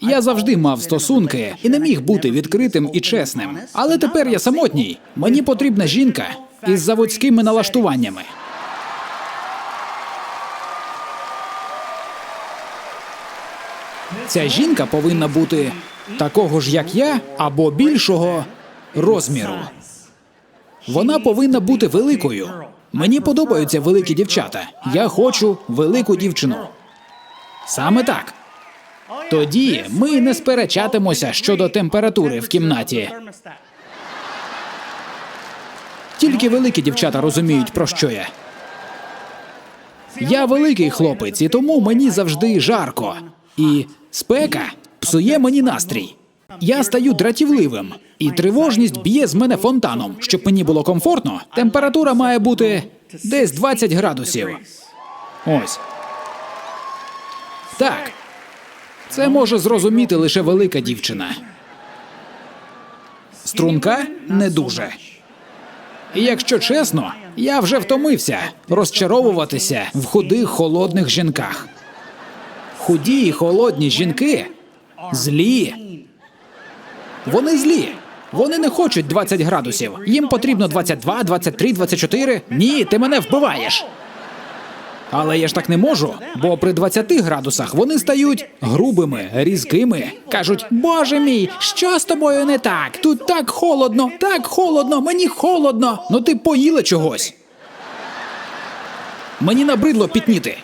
Я завжди мав стосунки і не міг бути відкритим і чесним. Але тепер я самотній. Мені потрібна жінка із заводськими налаштуваннями. Ця жінка повинна бути такого ж, як я, або більшого розміру. Вона повинна бути великою. Мені подобаються великі дівчата. Я хочу велику дівчину. Саме так. Тоді ми не сперечатимося щодо температури в кімнаті. Тільки великі дівчата розуміють, про що я. Я великий хлопець, і тому мені завжди жарко. І спека псує мені настрій. Я стаю дратівливим, і тривожність б'є з мене фонтаном. Щоб мені було комфортно, температура має бути десь 20 градусів. Ось. Так. Це може зрозуміти лише велика дівчина. Струнка не дуже. І якщо чесно, я вже втомився розчаровуватися в худих холодних жінках. Худі і холодні жінки злі. Вони злі. Вони не хочуть 20 градусів. Їм потрібно 22, 23, 24. Ні, ти мене вбиваєш. Але я ж так не можу, бо при 20 градусах вони стають грубими, різкими. Кажуть: Боже мій, що з тобою не так? Тут так холодно, так холодно, мені холодно. Ну ти поїла чогось. Мені набридло пітніти.